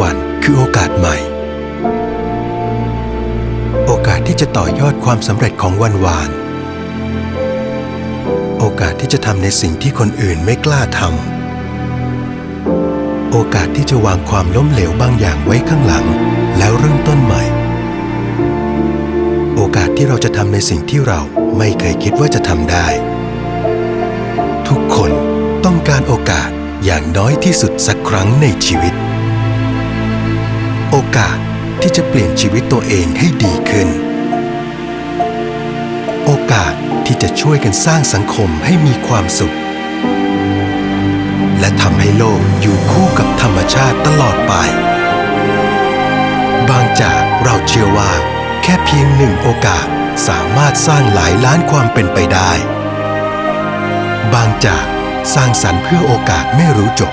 วันคือโอกาสใหม่ โอกาสที่จะต่อยอดความสำเร็จของวันวาน โอกาสที่จะทำในสิ่งที่คนอื่นไม่กล้าทำ โอกาสที่จะวางความล้มเหลวบางอย่างไว้ข้างหลัง แล้วเริ่มต้นใหม่ โอกาสที่เราจะทำในสิ่งที่เราไม่เคยคิดว่าจะทำได้ ทุกคนต้องการโอกาสอย่างน้อยที่สุดสักครั้งในชีวิต อกาสที่จะเปลี่ยนชีวิตตัวเองให้ดีขึ้น โอกาสที่จะช่วยกันสร้างสังคมให้มีความสุข และทำให้โลกอยู่คู่กับธรรมชาติตลอดไป บางจากเราเชื่อว่า แค่เพียงหนึ่งโอกาสสามารถสร้างหลายล้านความเป็นไปได้ บางจากสร้างสรรค์เพื่อโอกาสไม่รู้จบ